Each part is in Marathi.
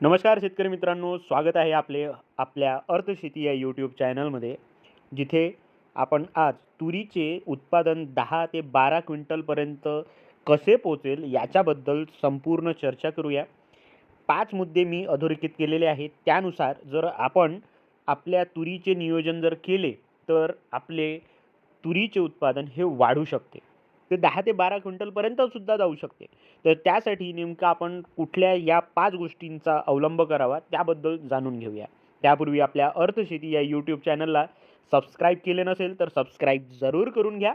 नमस्कार शेतकरी मित्रांनो स्वागत आहे आपले आपल्या अर्थशेती या यूट्यूब चॅनलमध्ये जिथे आपण आज तुरीचे उत्पादन दहा ते बारा क्विंटलपर्यंत कसे पोचेल याच्याबद्दल संपूर्ण चर्चा करूया. पाच मुद्दे मी अधोरेखित केलेले आहेत. त्यानुसार जर आपण आपल्या तुरीचे नियोजन जर केले तर आपले तुरीचे उत्पादन हे वाढू शकते. ते दहा ते बारा क्विंटलपर्यंत सुद्धा जाऊ शकते. तर त्यासाठी नेमकं आपण कुठल्या या पाच गोष्टींचा अवलंब करावा त्याबद्दल जाणून घेऊया. त्यापूर्वी आपल्या अर्थशेती या यूट्यूब चॅनलला सबस्क्राईब केले नसेल तर सबस्क्राईब जरूर करून घ्या.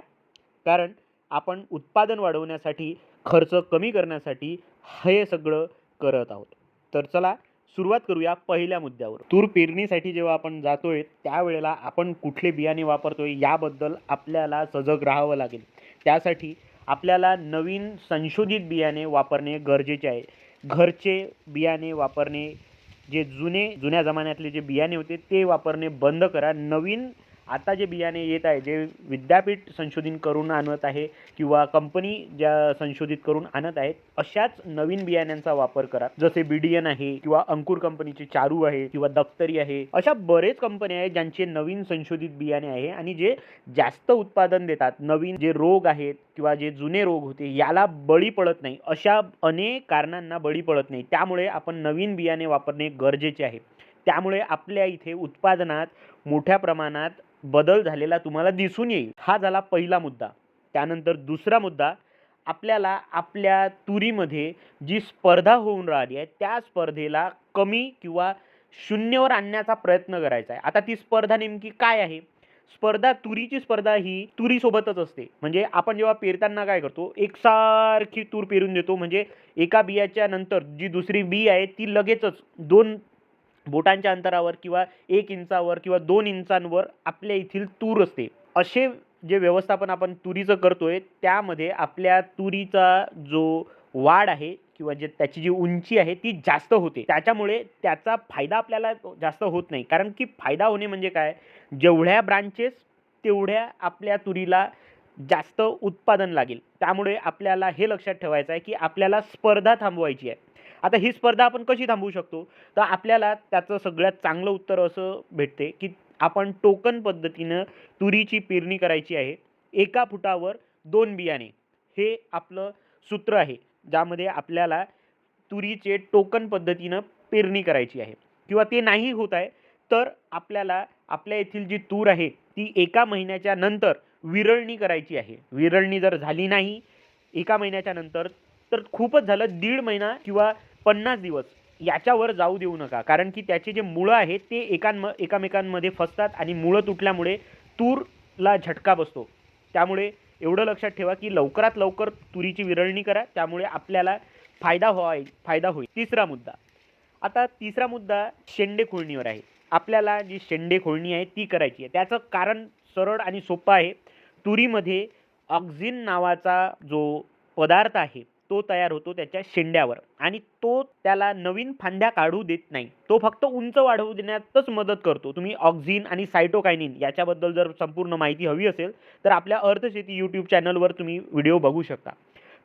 कारण आपण उत्पादन वाढवण्यासाठी खर्च कमी करण्यासाठी हे सगळं करत आहोत. तर चला सुरुवात करूया पहिल्या मुद्द्यावर. तूर पेरणीसाठी जेव्हा आपण जातोय त्यावेळेला आपण कुठले बियाणे वापरतोय याबद्दल आपल्याला सजग राहावं लागेल. त्यासाठी आपल्याला नवीन संशोधित बियाणे वापरणे गरजेचे आहे. घरचे बियाणे वापरणे जे जुने जुन्या जमान्यातले जे बियाणे होते ते वापरणे बंद करा. नवीन आता जे बियाणे येत आहे जे विद्यापीठ संशोधन करून आणत आहे किंवा कंपनी ज्या संशोधित करून आणत आहेत अशाच नवीन बियाण्यांचा वापर करा. जसे बीडीएन आहे किंवा अंकुर कंपनीचे चारू आहे किंवा दफ्तरी आहे अशा बरेच कंपन्या आहेत ज्यांचे नवीन संशोधित बियाणे आहे आणि जे जास्त उत्पादन देतात. नवीन जे रोग आहेत किंवा जे जुने रोग होते याला बळी पडत नाही. अशा अनेक कारणांना बळी पडत नाही. त्यामुळे आपण नवीन बियाणे वापरणे गरजेचे आहे. त्यामुळे आपल्या इथे उत्पादनात मोठ्या प्रमाणात बदल झालेला तुम्हाला दिसून येईल. हा झाला पहिला मुद्दा. त्यानंतर दुसरा मुद्दा आपल्याला आपल्या तुरीमध्ये जी स्पर्धा होऊन राहिली आहे त्या स्पर्धेला कमी किंवा शून्यवर आणण्याचा प्रयत्न करायचा आहे. आता ती स्पर्धा नेमकी काय आहे? स्पर्धा तुरीची स्पर्धा ही तुरीसोबतच असते. म्हणजे आपण जेव्हा पेरताना काय करतो एकसारखी तूर पेरून देतो. म्हणजे एका बियाच्या नंतर जी दुसरी बी आहे ती लगेचच दोन बोटांच्या अंतरावर किंवा एक इंचावर किंवा दोन इंचांवर आपल्या येथील तूर असते. असे जे व्यवस्थापन आपण तुरीचं करतोय त्यामध्ये आपल्या तुरीचा जो वाढ आहे किंवा जे त्याची जी उंची आहे ती जास्त होते. त्याच्यामुळे त्याचा फायदा आपल्याला जास्त होत नाही. कारण की फायदा होणे म्हणजे काय? जेवढ्या ब्रांचेस तेवढ्या आपल्या तुरीला जास्त उत्पादन लागेल. त्यामुळे आपल्याला हे लक्षात ठेवायचं आहे की आपल्याला स्पर्धा थांबवायची आहे. आता ही स्पर्धा आपण कशी थांबवू शकतो? तर आपल्याला त्याचं सगळ्यात चांगलं उत्तर असं भेटते की आपण टोकन पद्धतीनं तुरीची पेरणी करायची आहे. एका फुटावर दोन बियाणे. हे आपलं सूत्र आहे ज्यामध्ये आपल्याला तुरीचे टोकन पद्धतीनं पेरणी करायची आहे. किंवा ते नाही होत आहे तर आपल्याला आपल्या येथील जी तूर आहे ती एका महिन्याच्या नंतर विरळणी करायची आहे. विरळणी जर झाली नाही एका महिन्याच्या नंतर तर खूपच झालं दीड महिना किंवा पन्नास दिवस. याच्यावर जाऊ देऊ नका. कारण की त्याचे जे मुळं आहेत ते एकांम एकामेकांमध्ये फसतात आणि मुळं तुटल्यामुळे तूरला झटका बसतो. त्यामुळे एवढं लक्षात ठेवा की लवकरात लवकर तुरीची विरळणी करा. त्यामुळे आपल्याला फायदा व्हाय फायदा होईल. तिसरा मुद्दा. आता तिसरा मुद्दा शेंडे खोळणीवर आहे. आपल्याला जी शेंडे खोळणी आहे ती करायची आहे. त्याचं कारण सरळ आणि सोपं आहे. तुरीमध्ये ऑक्झिन नावाचा जो पदार्थ आहे तो तयार होतो त्याच्या शेंड्यावर. आणि तो त्याला नवीन फांद्या काढू देत नाही. तो फक्त उंच वाढवू देण्यातच मदत करतो. तुम्ही ऑक्झिन आणि सायटोकायनिन याच्याबद्दल जर संपूर्ण माहिती हवी असेल तर आपल्या अर्थशेती यूट्यूब चॅनलवर तुम्ही व्हिडिओ बघू शकता.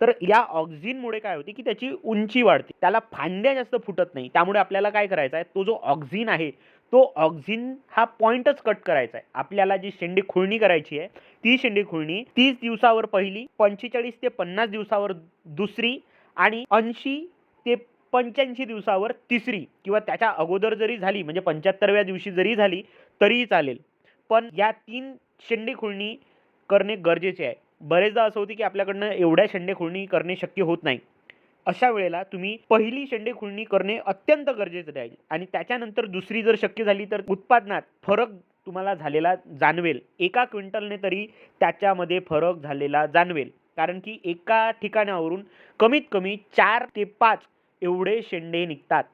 तर या ऑक्झिनमुळे काय होते की त्याची उंची वाढते. त्याला फांद्या जास्त फुटत नाही. त्यामुळे आपल्याला काय करायचं आहे तो जो ऑक्झिन आहे तो ऑक्झिन हा पॉईंटच कट करायचा आहे आपल्याला जी शेंडी खुळणी करायची आहे ती शेंडी खुळणी तीस दिवसावर पहिली पंचेचाळीस ते पन्नास दिवसावर दुसरी आणि ऐंशी ते पंच्याऐंशी दिवसावर तिसरी किंवा त्याच्या अगोदर जरी झाली म्हणजे पंच्याहत्तरव्या दिवशी जरी झाली तरीही चालेल. पण या तीन शेंडी खुळणी करणे गरजेचे आहे. बरेचदा असं होते की आपल्याकडनं एवढ्या शेंडे खुळणी करणे शक्य होत नाही. अशा वेळेला तुम्ही पहिली शेंडे खुळणी करणे अत्यंत गरजेचं राहील आणि त्याच्यानंतर दुसरी जर शक्य झाली तर उत्पादनात फरक तुम्हाला झालेला जाणवेल. एका क्विंटलने तरी त्याच्यामध्ये फरक झालेला जाणवेल. कारण की एका ठिकाणावरून कमीत कमी चार ते पाच एवढे शेंडे निघतात.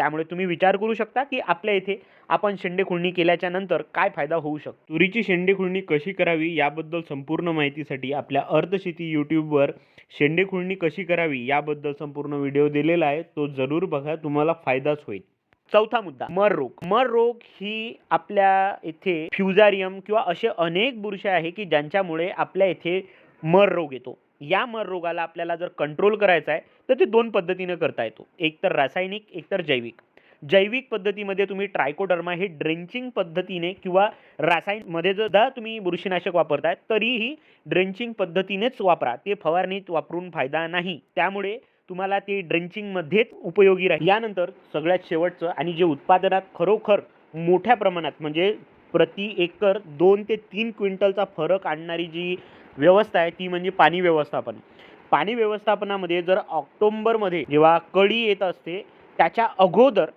त्यामुळे तुम्ही विचार करू शकता की आपल्या इथे आपण शेंडे खुळणी केल्याच्यानंतर काय फायदा होऊ शकतो? तुरीची शेंडे खुळणी कशी करावी याबद्दल संपूर्ण माहितीसाठी आपल्या अर्थशेती यूट्यूबवर शेंडे खुळणी कशी करावी याबद्दल संपूर्ण व्हिडिओ दिलेला आहे. तो जरूर बघा तुम्हाला फायदाच होईल. चौथा मुद्दा मर रोग. मर रोग ही आपल्या इथे फ्युजारियम किंवा असे अनेक बुरशे आहे की ज्यांच्यामुळे आपल्या इथे मर रोग येतो. या मर रोगाला आपल्याला जर कंट्रोल करायचा आहे तर ते दोन पद्धतीनं करता येतो. एक तर रासायनिक एक तर जैविक. जैविक पद्धतीमध्ये तुम्ही ट्रायकोडर्मा हे ड्रेंचिंग पद्धतीने किंवा रासायनमध्ये सुद्धा तुम्ही बुरशीनाशक वापरताय तरीही ड्रेंचिंग पद्धतीनेच वापरा. ते फवारणीत वापरून फायदा नाही. त्यामुळे तुम्हाला ते ड्रेंचिंगमध्येच उपयोगी राहील. यानंतर सगळ्यात शेवटचं आणि जे उत्पादनात खरोखर मोठ्या प्रमाणात म्हणजे प्रति एकर दोन ते तीन क्विंटलचा फरक आणणारी जी व्यवस्था आहे ती म्हणजे पाणी व्यवस्थापन. पाणी व्यवस्थापनामध्ये जर ऑक्टोंबरमध्ये जेव्हा कळी येत असते त्याच्या अगोदर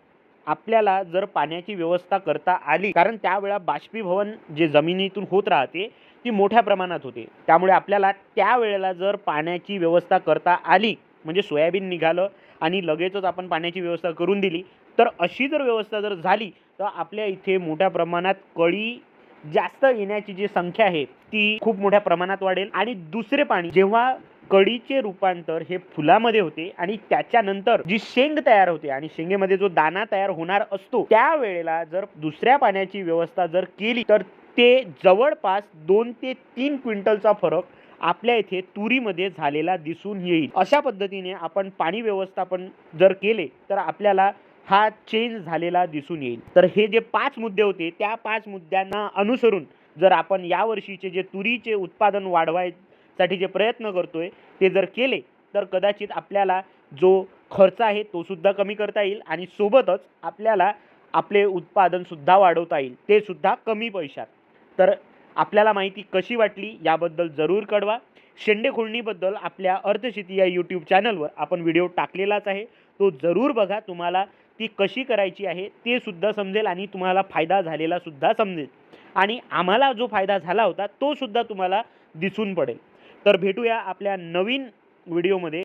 आपल्याला जर पाण्याची व्यवस्था करता आली कारण त्यावेळा बाष्पीभवन जे जमिनीतून होत राहते ती मोठ्या प्रमाणात होते. त्यामुळे आपल्याला त्यावेळेला जर पाण्याची व्यवस्था करता आली म्हणजे सोयाबीन निघालं आणि लगेचच आपण पाण्याची व्यवस्था करून दिली तर अशी जर व्यवस्था जर झाली तर आपल्या इथे मोठ्या प्रमाणात कळी जास्त येण्याची जी संख्या आहे ती खूप मोठ्या प्रमाणात वाढेल. आणि दुसरे पाणी जेव्हा कडीचे रूपांतर हे फुलामध्ये होते आणि त्याच्यानंतर जी शेंग तयार होते आणि शेंगेमध्ये जो दाना तयार होणार असतो त्यावेळेला जर दुसऱ्या पाण्याची व्यवस्था जर केली तर ते जवळपास दोन ते तीन क्विंटलचा फरक आपल्या इथे तुरीमध्ये झालेला दिसून येईल. अशा पद्धतीने आपण पाणी व्यवस्थापन जर केले तर आपल्याला हा चेंज झालेला दिसून येईल. तर हे जे पाच मुद्दे होते त्या पाच मुद्द्यांना अनुसरून जर आपण यावर्षीचे जे तुरीचे उत्पादन वाढवायसाठी जे प्रयत्न करतोय ते जर केले तर कदाचित आपल्याला जो खर्च आहे तो सुद्धा कमी करता येईल आणि सोबतच आपल्याला आपले उत्पादन सुद्धा वाढवता येईल. ते सुद्धा कमी पैशात. तर आपल्याला माहिती कशी वाटली याबद्दल जरूर कळवा. शेंडेखोडणीबद्दल आपल्या अर्थशेती या यूट्यूब चॅनलवर आपण व्हिडिओ टाकलेलाच आहे. तो जरूर बघा. तुम्हाला ती कशी करायची आहे ते सुद्धा समजेल आणि तुम्हाला फायदा झालेला सुद्धा समजेल. आणि आम्हाला जो फायदा झाला होता तो सुद्धा तुम्हाला दिसून पडेल. तर भेटूया आपल्या नवीन व्हिडिओमध्ये.